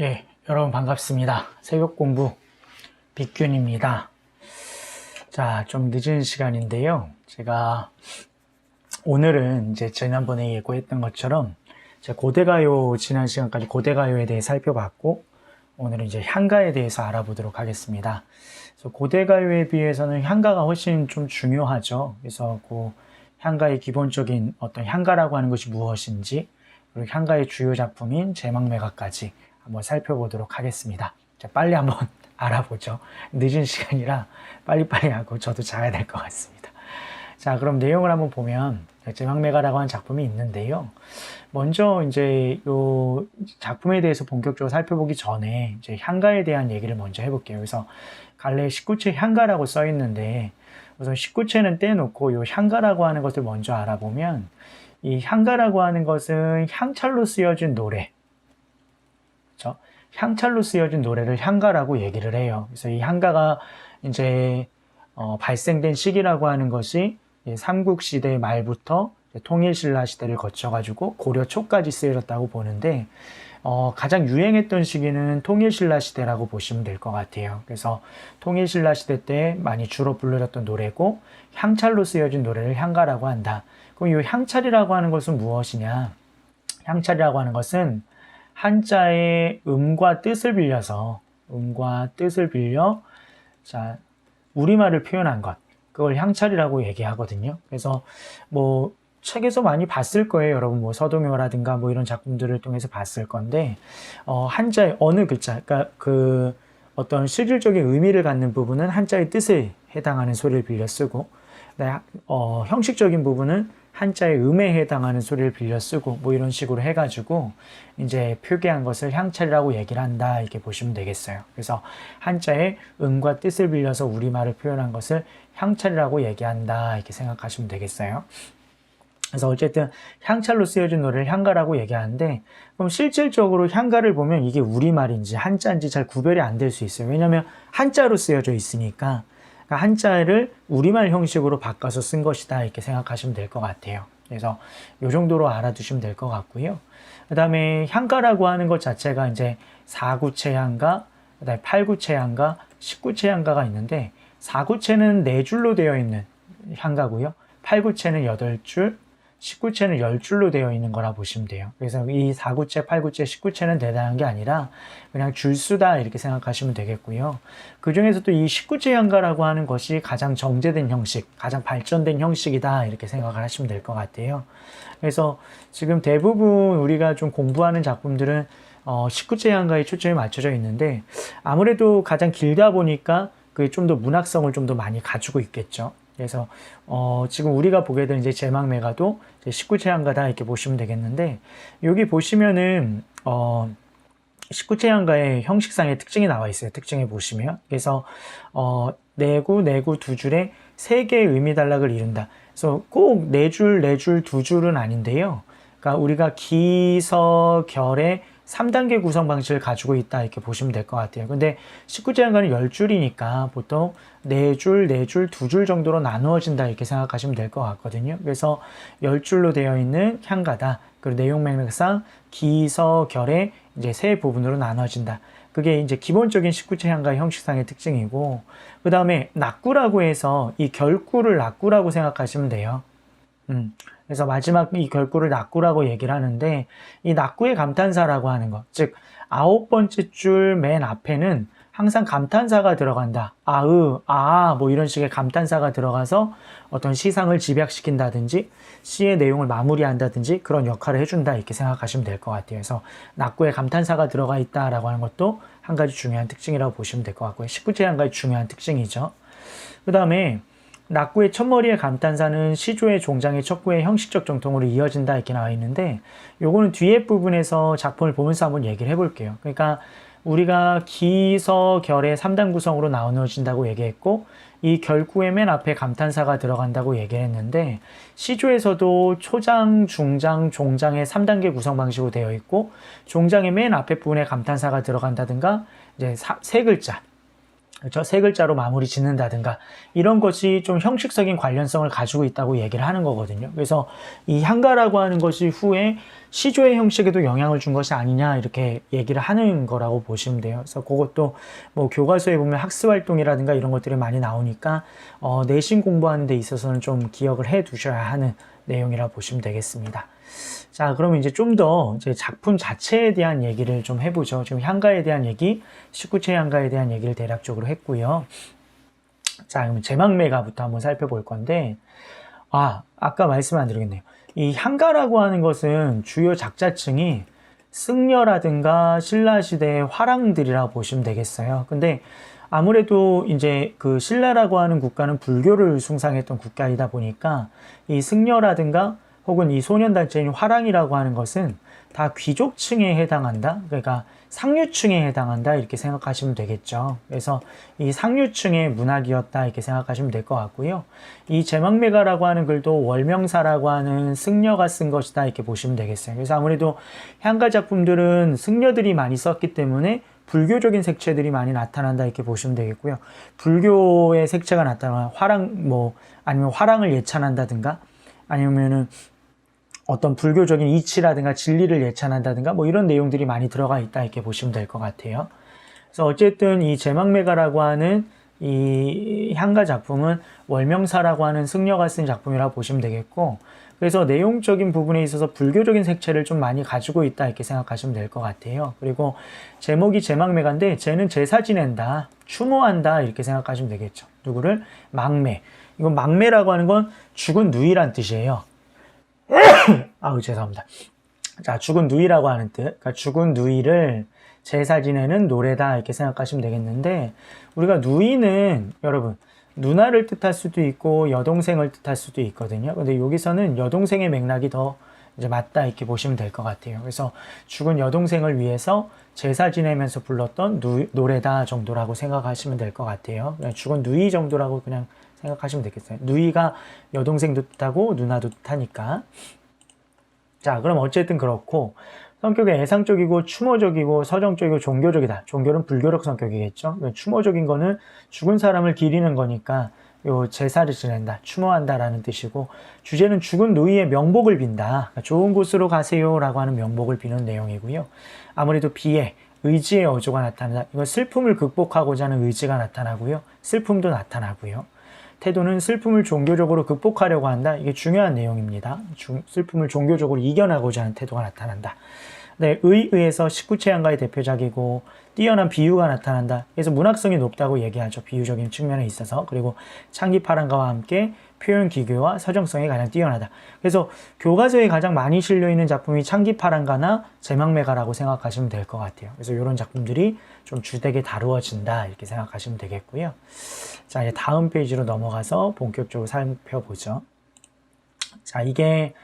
예, 여러분 반갑습니다. 새벽 공부 빅균입니다. 자, 좀 늦은 시간인데요. 제가 오늘은 이제 지난번에 예고했던 것처럼 제 고대가요 지난 시간까지 고대가요에 대해 살펴봤고 오늘은 이제 향가에 대해서 알아보도록 하겠습니다. 그래서 고대가요에 비해서는 향가가 훨씬 좀 중요하죠. 그래서 그 향가의 기본적인 어떤 향가라고 하는 것이 무엇인지 그리고 향가의 주요 작품인 제망매가까지 한번 살펴보도록 하겠습니다. 자, 빨리 한번 알아보죠. 늦은 시간이라 빨리빨리 하고 저도 자야 될 것 같습니다. 자, 그럼 내용을 한번 보면 제망매가라고 하는 작품이 있는데요. 먼저 이제 요 작품에 대해서 본격적으로 살펴보기 전에 이제 향가에 대한 얘기를 먼저 해볼게요. 그래서 갈래 19채 향가라고 써 있는데 우선 19채는 떼놓고 요 향가라고 하는 것을 먼저 알아보면 이 향가라고 하는 것은 향찰로 쓰여진 노래. 그렇죠? 향찰로 쓰여진 노래를 향가라고 얘기를 해요. 그래서 이 향가가 이제 어, 발생된 시기라고 하는 것이 삼국시대 말부터 통일신라 시대를 거쳐가지고 고려 초까지 쓰여졌다고 보는데 어, 가장 유행했던 시기는 통일신라 시대라고 보시면 될 것 같아요. 그래서 통일신라 시대 때 많이 주로 불러졌던 노래고 향찰로 쓰여진 노래를 향가라고 한다. 그럼 이 향찰이라고 하는 것은 무엇이냐? 향찰이라고 하는 것은 한자의 음과 뜻을 빌려서 음과 뜻을 빌려 자 우리말을 표현한 것 그걸 향찰이라고 얘기하거든요. 그래서 뭐 책에서 많이 봤을 거예요, 여러분. 뭐 서동요라든가 뭐 이런 작품들을 통해서 봤을 건데 어, 한자의 어느 글자, 그러니까 그 어떤 실질적인 의미를 갖는 부분은 한자의 뜻에 해당하는 소리를 빌려 쓰고 어, 형식적인 부분은 한자의 음에 해당하는 소리를 빌려 쓰고 뭐 이런 식으로 해가지고 이제 표기한 것을 향찰이라고 얘기를 한다 이렇게 보시면 되겠어요. 그래서 한자의 음과 뜻을 빌려서 우리말을 표현한 것을 향찰이라고 얘기한다 이렇게 생각하시면 되겠어요. 그래서 어쨌든 향찰로 쓰여진 노래를 향가라고 얘기하는데 그럼 실질적으로 향가를 보면 이게 우리말인지 한자인지 잘 구별이 안 될 수 있어요. 왜냐하면 한자로 쓰여져 있으니까 그러니까 한자를 우리말 형식으로 바꿔서 쓴 것이다 이렇게 생각하시면 될 것 같아요. 그래서 이 정도로 알아두시면 될 것 같고요. 그 다음에 향가라고 하는 것 자체가 이제 4구체 향가, 그 다음에 8구체 향가, 19채 향가가 있는데 4구체는 4줄로 되어 있는 향가고요. 8구체는 8줄, 19채는 10줄로 되어 있는 거라 보시면 돼요. 그래서 이 4구체, 8구체, 19채는 대단한 게 아니라 그냥 줄수다 이렇게 생각하시면 되겠고요. 그 중에서도 이 19채 향가라고 하는 것이 가장 정제된 형식, 가장 발전된 형식이다 이렇게 생각을 하시면 될 것 같아요. 그래서 지금 대부분 우리가 좀 공부하는 작품들은 어, 19채 향가에 초점이 맞춰져 있는데 아무래도 가장 길다 보니까 그게 좀 더 문학성을 좀 더 많이 가지고 있겠죠. 그래서 어, 지금 우리가 보게 된 이제 제막매가도 19채 향가다 이렇게 보시면 되겠는데 여기 보시면은 어, 19채 향가의 형식상의 특징이 나와 있어요. 특징에 보시면 그래서 어, 네구 네구 두 줄에 세 개의 의미 단락을 이룬다. 그래서 꼭 네 줄, 네 줄, 두 줄은 아닌데요. 그러니까 우리가 기서 결의 3단계 구성 방식을 가지고 있다 이렇게 보시면 될 것 같아요. 근데 19제 한가는 10줄이니까 보통 4줄, 4줄, 2줄 정도로 나누어진다 이렇게 생각하시면 될 것 같거든요. 그래서 10줄로 되어 있는 향가다. 그리고 내용 맥락상 기서 결의 이제 세 부분으로 나눠진다. 그게 이제 기본적인 19채 향가 형식상의 특징이고 그 다음에 낙구라고 해서 이 결구를 낙구라고 생각하시면 돼요. 음. 그래서 마지막 이 결구를 낙구라고 얘기를 하는데 이 낙구의 감탄사라고 하는 것, 즉 아홉 번째 줄 맨 앞에는 항상 감탄사가 들어간다. 아으, 아, 뭐 이런 식의 감탄사가 들어가서 어떤 시상을 집약시킨다든지 시의 내용을 마무리한다든지 그런 역할을 해준다 이렇게 생각하시면 될 것 같아요. 그래서 낙구에 감탄사가 들어가 있다라고 하는 것도 한 가지 중요한 특징이라고 보시면 될 것 같고요. 19제 한 가지 중요한 특징이죠. 그 다음에 낙구의 첫머리의 감탄사는 시조의 종장의 척구의 형식적 정통으로 이어진다 이렇게 나와 있는데 요거는 뒤에 부분에서 작품을 보면서 한번 얘기를 해볼게요. 그러니까 우리가 기서 결의 3단 구성으로 나누어진다고 얘기했고 이 결구의 맨 앞에 감탄사가 들어간다고 얘기를 했는데 시조에서도 초장, 중장, 종장의 3단계 구성 방식으로 되어 있고 종장의 맨 앞에 부분에 감탄사가 들어간다든가 이제 세 글자 그렇죠? 세 글자로 마무리 짓는다든가 이런 것이 좀 형식적인 관련성을 가지고 있다고 얘기를 하는 거거든요. 그래서 이 향가라고 하는 것이 후에 시조의 형식에도 영향을 준 것이 아니냐 이렇게 얘기를 하는 거라고 보시면 돼요. 그래서 그것도 뭐 교과서에 보면 학습 활동이라든가 이런 것들이 많이 나오니까 어, 내신 공부하는 데 있어서는 좀 기억을 해 두셔야 하는 내용이라 고 보시면 되겠습니다. 자, 그러면 이제 좀더 이제 작품 자체에 대한 얘기를 좀 해보죠. 지금 향가에 대한 얘기, 19체 향가에 대한 얘기를 대략적으로 했고요. 자, 그럼 제막매가부터 한번 살펴볼 건데, 아, 아까 말씀 안 드리겠네요. 이 향가라고 하는 것은 주요 작자층이 승려라든가 신라시대의 화랑들이라 보시면 되겠어요. 근데 아무래도 이제 그 신라라고 하는 국가는 불교를 숭상했던 국가이다 보니까 이 승려라든가 혹은 이 소년단체인 화랑이라고 하는 것은 다 귀족층에 해당한다. 그러니까 상류층에 해당한다. 이렇게 생각하시면 되겠죠. 그래서 이 상류층의 문학이었다. 이렇게 생각하시면 될 것 같고요. 이 제막매가라고 하는 글도 월명사라고 하는 승려가 쓴 것이다. 이렇게 보시면 되겠어요. 그래서 아무래도 향가 작품들은 승려들이 많이 썼기 때문에 불교적인 색채들이 많이 나타난다 이렇게 보시면 되겠고요. 불교의 색채가 나타나면 화랑 뭐 아니면 화랑을 예찬한다든가 아니면은 어떤 불교적인 이치라든가 진리를 예찬한다든가 뭐 이런 내용들이 많이 들어가 있다 이렇게 보시면 될 것 같아요. 그래서 어쨌든 이 제막매가라고 하는 이 향가 작품은 월명사라고 하는 승려가 쓴 작품이라고 보시면 되겠고 그래서 내용적인 부분에 있어서 불교적인 색채를 좀 많이 가지고 있다 이렇게 생각하시면 될 것 같아요. 그리고 제목이 제막매가인데 쟤는 제사 지낸다, 추모한다 이렇게 생각하시면 되겠죠. 누구를? 막매. 이건 막매라고 하는 건 죽은 누이란 뜻이에요. 아우 죄송합니다. 자 죽은 누이라고 하는 뜻. 그러니까 죽은 누이를 제사 지내는 노래다 이렇게 생각하시면 되겠는데 우리가 누이는 여러분 누나를 뜻할 수도 있고 여동생을 뜻할 수도 있거든요. 근데 여기서는 여동생의 맥락이 더 이제 맞다 이렇게 보시면 될 것 같아요. 그래서 죽은 여동생을 위해서 제사 지내면서 불렀던 누, 노래다 정도라고 생각하시면 될 것 같아요. 죽은 누이 정도라고 그냥 생각하시면 되겠어요. 누이가 여동생도 뜻하고 누나도 뜻하니까. 자, 그럼 어쨌든 그렇고 성격이 애상적이고 추모적이고 서정적이고 종교적이다. 종교는 불교적 성격이겠죠. 추모적인 거는 죽은 사람을 기리는 거니까 요 제사를 지낸다, 추모한다라는 뜻이고 주제는 죽은 누이의 명복을 빈다. 그러니까 좋은 곳으로 가세요라고 하는 명복을 비는 내용이고요. 아무래도 비애, 의지의 어조가 나타난다. 이거 슬픔을 극복하고자 하는 의지가 나타나고요. 슬픔도 나타나고요. 태도는 슬픔을 종교적으로 극복하려고 한다. 이게 중요한 내용입니다. 중, 슬픔을 종교적으로 이겨나고자 하는 태도가 나타난다. 네, 의의에서 19체 양가의 대표작이고 뛰어난 비유가 나타난다. 그래서 문학성이 높다고 얘기하죠. 비유적인 측면에 있어서. 그리고 창기파랑가와 함께 표현 기교와 서정성이 가장 뛰어나다. 그래서 교과서에 가장 많이 실려 있는 작품이 창기파랑가나 제막매가라고 생각하시면 될 것 같아요. 그래서 이런 작품들이 좀 주되게 다루어진다 이렇게 생각하시면 되겠고요. 자, 이제 다음 페이지로 넘어가서 본격적으로 살펴보죠. 자, 이게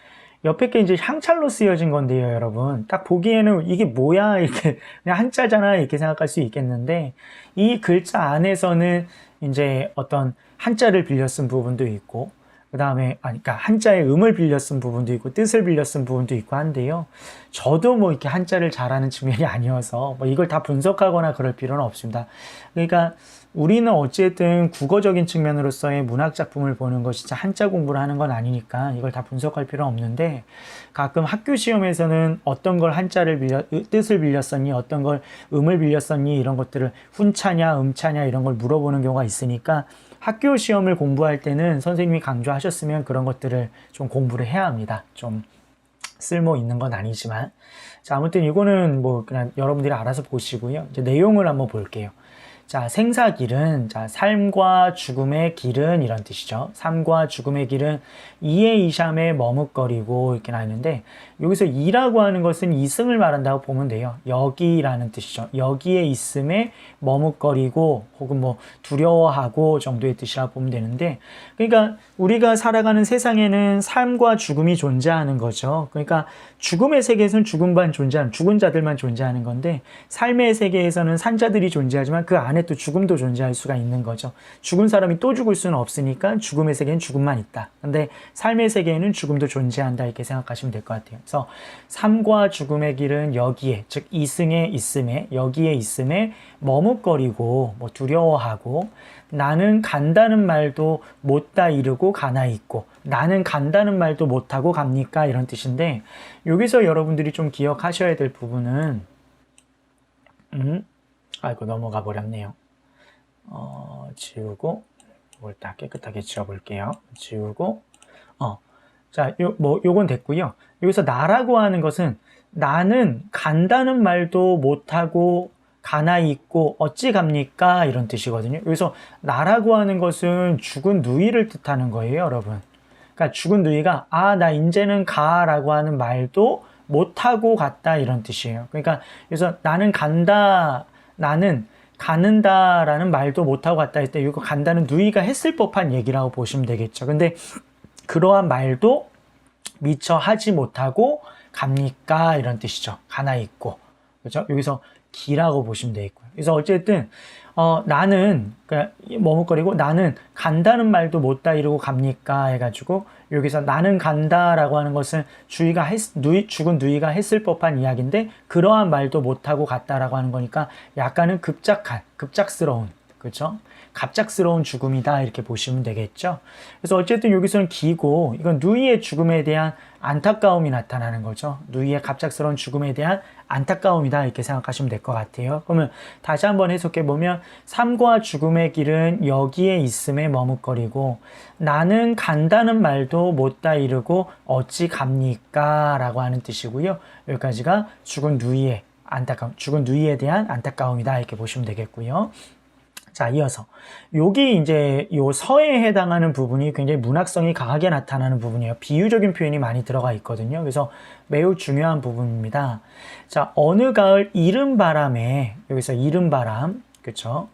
옆에 게 이제 향찰로 쓰여진 건데요, 여러분. 딱 보기에는 이게 뭐야? 이렇게, 그냥 한자잖아. 이렇게 생각할 수 있겠는데, 이 글자 안에서는 이제 어떤 한자를 빌려 쓴 부분도 있고, 그 다음에, 아니, 그러니까 한자의 음을 빌려 쓴 부분도 있고, 뜻을 빌려 쓴 부분도 있고 한데요. 저도 뭐 이렇게 한자를 잘하는 측면이 아니어서, 뭐 이걸 다 분석하거나 그럴 필요는 없습니다. 그러니까, 우리는 어쨌든 국어적인 측면으로서의 문학 작품을 보는 것이 진짜 한자 공부를 하는 건 아니니까 이걸 다 분석할 필요 없는데 가끔 학교 시험에서는 어떤 걸 한자를 빌려 뜻을 빌렸었니 어떤 걸 음을 빌렸었니 이런 것들을 훈차냐 음차냐 이런 걸 물어보는 경우가 있으니까 학교 시험을 공부할 때는 선생님이 강조하셨으면 그런 것들을 좀 공부를 해야 합니다. 좀 쓸모 있는 건 아니지만 자 아무튼 이거는 뭐 그냥 여러분들이 알아서 보시고요. 이제 내용을 한번 볼게요. 자, 생사길은, 자, 삶과 죽음의 길은 이런 뜻이죠. 삶과 죽음의 길은 이에 이샴에 머뭇거리고 이렇게 나있는데, 여기서 이라고 하는 것은 이승을 말한다고 보면 돼요. 여기라는 뜻이죠. 여기에 있음에 머뭇거리고, 혹은 뭐 두려워하고 정도의 뜻이라고 보면 되는데, 그러니까 우리가 살아가는 세상에는 삶과 죽음이 존재하는 거죠. 그러니까 죽음의 세계에서는 죽음만 존재하는, 죽은 자들만 존재하는 건데, 삶의 세계에서는 산자들이 존재하지만 그 안에 안에 또 죽음도 존재할 수가 있는 거죠. 죽은 사람이 또 죽을 수는 없으니까 죽음의 세계는 죽음만 있다. 근데 삶의 세계에는 죽음도 존재한다 이렇게 생각하시면 될 것 같아요. 그래서 삶과 죽음의 길은 여기에 즉 이승에 있음에 여기에 있음에 머뭇거리고 뭐 두려워하고 나는 간다는 말도 못다 이르고 가나 있고 나는 간다는 말도 못하고 갑니까 이런 뜻인데 여기서 여러분들이 좀 기억하셔야 될 부분은 음 아이고 넘어가 버렸네요 어 지우고 이걸 다 깨끗하게 지워 볼게요 지우고 어 자 요 뭐 요건 됐고요 여기서 나라고 하는 것은 나는 간다는 말도 못하고 가나 있고 어찌 갑니까? 이런 뜻이거든요. 여기서 나라고 하는 것은 죽은 누이를 뜻하는 거예요, 여러분. 그러니까 죽은 누이가 아, 나 이제는 가라고 하는 말도 못하고 갔다 이런 뜻이에요. 그러니까 그래서 나는 간다, 나는 가는다라는 말도 못하고 갔다 할때 이거 간다는 누이가 했을 법한 얘기라고 보시면 되겠죠. 근데 그러한 말도 미처 하지 못하고 갑니까? 이런 뜻이죠. 가나 있고. 그죠? 여기서 기라고 보시면 되겠고요. 그래서 어쨌든 어, 나는 그러니까 머뭇거리고 나는 간다는 말도 못다 이러고 갑니까 해가지고 여기서 나는 간다라고 하는 것은 주의가 했, 누이, 죽은 누이가 했을 법한 이야기인데 그러한 말도 못하고 갔다라고 하는 거니까 약간은 급작한 급작스러운 그렇죠? 갑작스러운 죽음이다 이렇게 보시면 되겠죠. 그래서 어쨌든 여기서는 기고 이건 누이의 죽음에 대한 안타까움이 나타나는 거죠. 누이의 갑작스러운 죽음에 대한 안타까움이다 이렇게 생각하시면 될 것 같아요. 그러면 다시 한번 해석해 보면 삶과 죽음의 길은 여기에 있음에 머뭇거리고 나는 간다는 말도 못다 이르고 어찌 갑니까 라고 하는 뜻이고요. 여기까지가 죽은 누이의 안타까움, 죽은 누이에 대한 안타까움이다 이렇게 보시면 되겠고요. 자, 이어서 여기 이제 요 서에 해당하는 부분이 굉장히 문학성이 강하게 나타나는 부분이에요. 비유적인 표현이 많이 들어가 있거든요. 그래서 매우 중요한 부분입니다. 자, 어느 가을 이른 바람에 여기서 이른 바람, 그렇죠?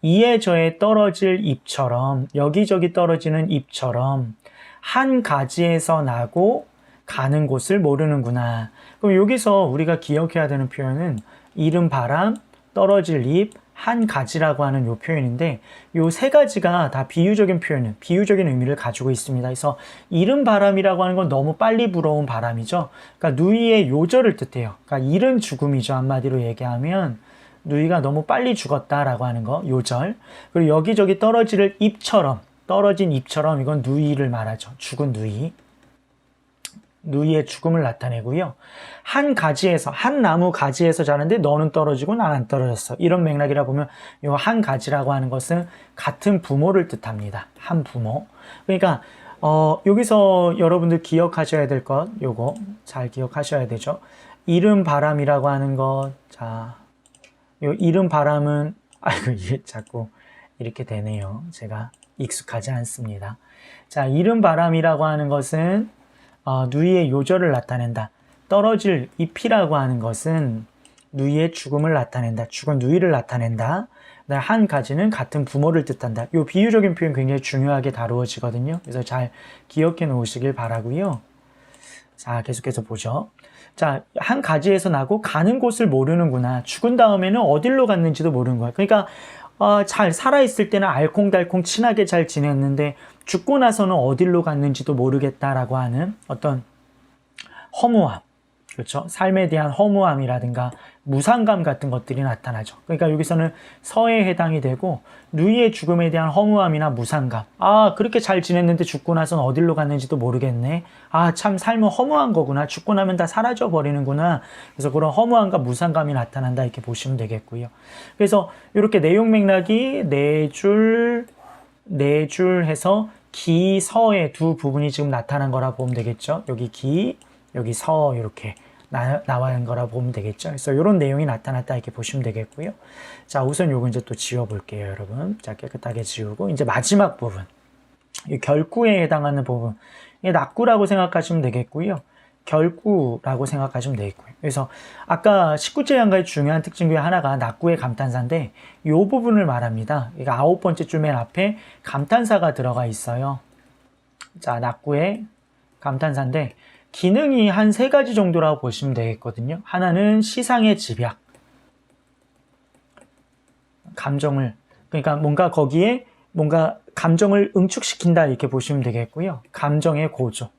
이에 저에 떨어질 잎처럼 여기저기 떨어지는 잎처럼 한 가지에서 나고 가는 곳을 모르는구나. 그럼 여기서 우리가 기억해야 되는 표현은 이른 바람, 떨어질 잎, 한 가지라고 하는 요 표현인데 요 세 가지가 다 비유적인 표현은 비유적인 의미를 가지고 있습니다. 그래서 이른 바람이라고 하는 건 너무 빨리 불어온 바람이죠. 그러니까 누이의 요절을 뜻해요. 그러니까 이른 죽음이죠. 한마디로 얘기하면 누이가 너무 빨리 죽었다라고 하는 거 요절. 그리고 여기저기 떨어지를 잎처럼 떨어진 잎처럼 이건 누이를 말하죠. 죽은 누이. 누이의 죽음을 나타내고요. 한 가지에서 한 나무 가지에서 자는데 너는 떨어지고 난 안 떨어졌어. 이런 맥락이라 보면 이 한 가지라고 하는 것은 같은 부모를 뜻합니다. 한 부모. 그러니까 어, 여기서 여러분들 기억하셔야 될 것, 요거 잘 기억하셔야 되죠. 이른 바람이라고 하는 것, 자, 요 이른 바람은 아이고 이게 자꾸 이렇게 되네요. 제가 익숙하지 않습니다. 자, 이른 바람이라고 하는 것은 어, 누이의 요절을 나타낸다. 떨어질 잎이라고 하는 것은 누이의 죽음을 나타낸다. 죽은 누이를 나타낸다. 한 가지는 같은 부모를 뜻한다. 이 비유적인 표현 굉장히 중요하게 다루어지거든요. 그래서 잘 기억해 놓으시길 바라고요. 자, 계속해서 보죠. 자, 한 가지에서 나고 가는 곳을 모르는구나. 죽은 다음에는 어디로 갔는지도 모르는 거야. 그러니까 어, 잘 살아있을 때는 알콩달콩 친하게 잘 지냈는데 죽고 나서는 어디로 갔는지도 모르겠다라고 하는 어떤 허무함, 그렇죠? 삶에 대한 허무함이라든가 무상감 같은 것들이 나타나죠. 그러니까 여기서는 서에 해당이 되고 누이의 죽음에 대한 허무함이나 무상감. 아, 그렇게 잘 지냈는데 죽고 나서는 어디로 갔는지도 모르겠네. 아, 참 삶은 허무한 거구나. 죽고 나면 다 사라져 버리는구나. 그래서 그런 허무함과 무상감이 나타난다 이렇게 보시면 되겠고요. 그래서 이렇게 내용 맥락이 네 줄, 네 줄 해서 기, 서의 두 부분이 지금 나타난 거라 보면 되겠죠. 여기 기, 여기 서 이렇게 나, 나와 있는 거라 보면 되겠죠. 그래서 이런 내용이 나타났다 이렇게 보시면 되겠고요. 자, 우선 요거 이제 또 지워 볼게요, 여러분. 자, 깨끗하게 지우고 이제 마지막 부분. 이 결구에 해당하는 부분. 이게 낙구라고 생각하시면 되겠고요. 결구라고 생각하시면 되겠고요. 그래서 아까 19제 양가의 중요한 특징 중에 하나가 낙구의 감탄사인데 이 부분을 말합니다. 이거 아홉 번째 줄 맨 앞에 감탄사가 들어가 있어요. 자, 낙구의 감탄사인데 기능이 한 세 가지 정도라고 보시면 되겠거든요. 하나는 시상의 집약. 감정을 그러니까 뭔가 거기에 뭔가 감정을 응축시킨다 이렇게 보시면 되겠고요. 감정의 고조.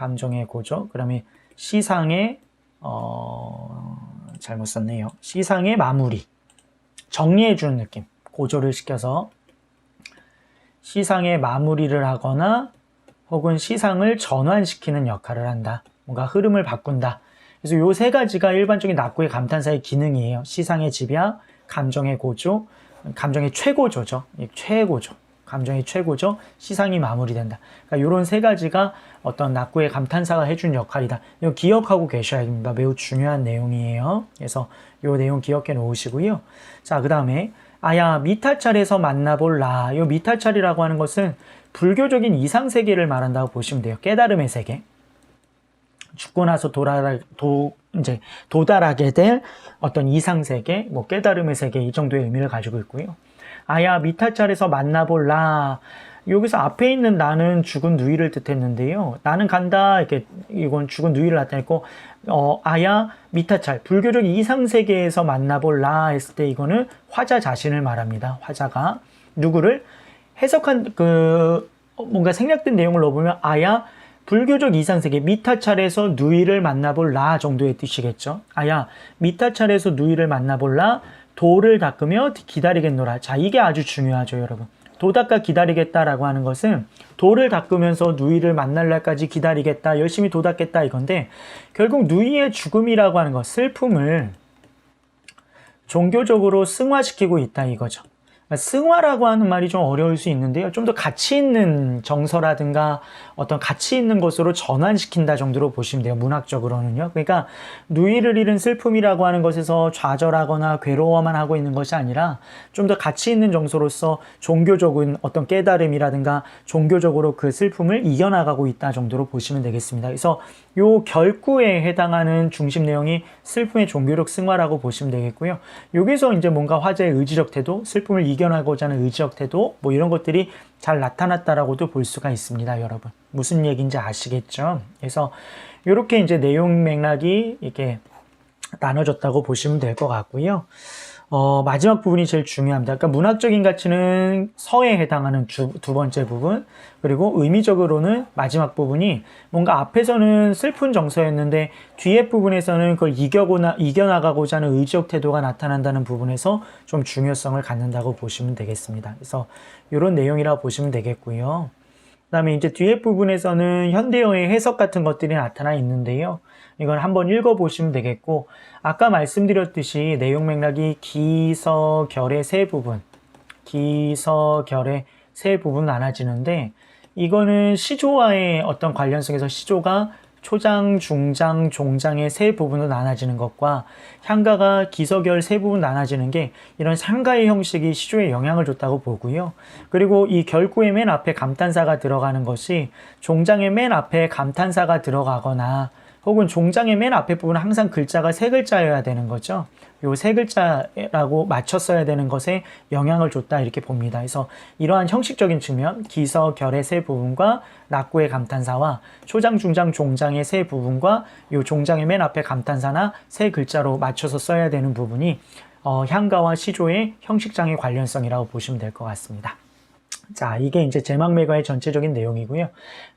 감정의 고조. 그다음에 시상의 어 잘못 썼네요. 시상의 마무리. 정리해 주는 느낌. 고조를 시켜서 시상의 마무리를 하거나 혹은 시상을 전환시키는 역할을 한다. 뭔가 흐름을 바꾼다. 그래서 요 세 가지가 일반적인 낙구의 감탄사의 기능이에요. 시상의 집약, 감정의 고조, 감정의 최고조죠. 이 최고조. 감정의 최고조, 시상이 마무리된다. 그러니까 이런 세 가지가 어떤 낙구의 감탄사가 해준 역할이다. 이거 기억하고 계셔야 됩니다. 매우 중요한 내용이에요. 그래서 이 내용 기억해 놓으시고요. 자, 그 다음에 아야 미타찰에서 만나볼 라. 이 미타찰이라고 하는 것은 불교적인 이상 세계를 말한다고 보시면 돼요. 깨달음의 세계. 죽고 나서 돌아 도 이제 도달하게 될 어떤 이상 세계, 뭐 깨달음의 세계 이 정도의 의미를 가지고 있고요. 아야 미타찰에서 만나볼 라. 여기서 앞에 있는 나는 죽은 누이를 뜻했는데요. 나는 간다 이렇게 이건 죽은 누이를 나타냈고 어 아야 미타찰 불교적 이상 세계에서 만나볼 라 했을 때 이거는 화자 자신을 말합니다. 화자가 누구를 해석한 그 어, 뭔가 생략된 내용을 넣어보면 아야 불교적 이상세계 미타찰에서 누이를 만나볼 라 정도의 뜻이겠죠. 아야 미타찰에서 누이를 만나볼 라 도를 닦으며 기다리겠노라. 자 이게 아주 중요하죠 여러분. 도 닦아 기다리겠다라고 하는 것은 도를 닦으면서 누이를 만날 날까지 기다리겠다 열심히 도 닦겠다 이건데 결국 누이의 죽음이라고 하는 것 슬픔을 종교적으로 승화시키고 있다 이거죠. 승화라고 하는 말이 좀 어려울 수 있는데요. 좀 더 가치 있는 정서라든가 어떤 가치 있는 것으로 전환시킨다 정도로 보시면 돼요. 문학적으로는요. 그러니까 누이를 잃은 슬픔이라고 하는 것에서 좌절하거나 괴로워만 하고 있는 것이 아니라 좀 더 가치 있는 정서로서 종교적인 어떤 깨달음이라든가 종교적으로 그 슬픔을 이겨나가고 있다 정도로 보시면 되겠습니다. 그래서 요 결구에 해당하는 중심 내용이 슬픔의 종교력 승화라고 보시면 되겠고요. 여기서 이제 뭔가 화제의 의지적 태도, 슬픔을 이겨나고자 하는 의지적 태도, 뭐 이런 것들이 잘 나타났다라고도 볼 수가 있습니다, 여러분. 무슨 얘기인지 아시겠죠? 그래서 이렇게 이제 내용 맥락이 이렇게 나눠졌다고 보시면 될 것 같고요. 어, 마지막 부분이 제일 중요합니다. 그러니까 문학적인 가치는 서에 해당하는 두, 두 번째 부분, 그리고 의미적으로는 마지막 부분이 뭔가 앞에서는 슬픈 정서였는데 뒤에 부분에서는 그걸 이겨고나, 이겨나가고자 하는 의지적 태도가 나타난다는 부분에서 좀 중요성을 갖는다고 보시면 되겠습니다. 그래서 이런 내용이라 보시면 되겠고요. 그 다음에 이제 뒤에 부분에서는 현대어의 해석 같은 것들이 나타나 있는데요. 이걸 한번 읽어보시면 되겠고, 아까 말씀드렸듯이 내용 맥락이 기서결의 세 부분, 기서결의 세 부분 나눠지는데, 이거는 시조와의 어떤 관련성에서 시조가 초장, 중장, 종장의 세 부분으로 나눠지는 것과 향가가 기서결 세 부분 나눠지는 게 이런 상가의 형식이 시조에 영향을 줬다고 보고요. 그리고 이 결구의 맨 앞에 감탄사가 들어가는 것이 종장의 맨 앞에 감탄사가 들어가거나 혹은 종장의 맨 앞에 부분은 항상 글자가 세 글자여야 되는 거죠. 요 세 글자라고 맞췄어야 되는 것에 영향을 줬다 이렇게 봅니다. 그래서 이러한 형식적인 측면, 기서, 결의 세 부분과 낙구의 감탄사와 초장, 중장, 종장의 세 부분과 요 종장의 맨 앞에 감탄사나 세 글자로 맞춰서 써야 되는 부분이 어, 향가와 시조의 형식장의 관련성이라고 보시면 될 것 같습니다. 자, 이게 이제 제막매가의 전체적인 내용이고요.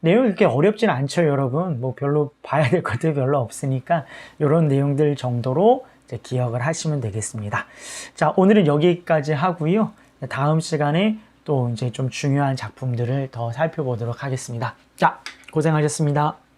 내용이 그렇게 어렵진 않죠, 여러분. 뭐 별로 봐야 될 것들 별로 없으니까 이런 내용들 정도로 이제 기억을 하시면 되겠습니다. 자, 오늘은 여기까지 하고요. 다음 시간에 또 이제 좀 중요한 작품들을 더 살펴보도록 하겠습니다. 자, 고생하셨습니다.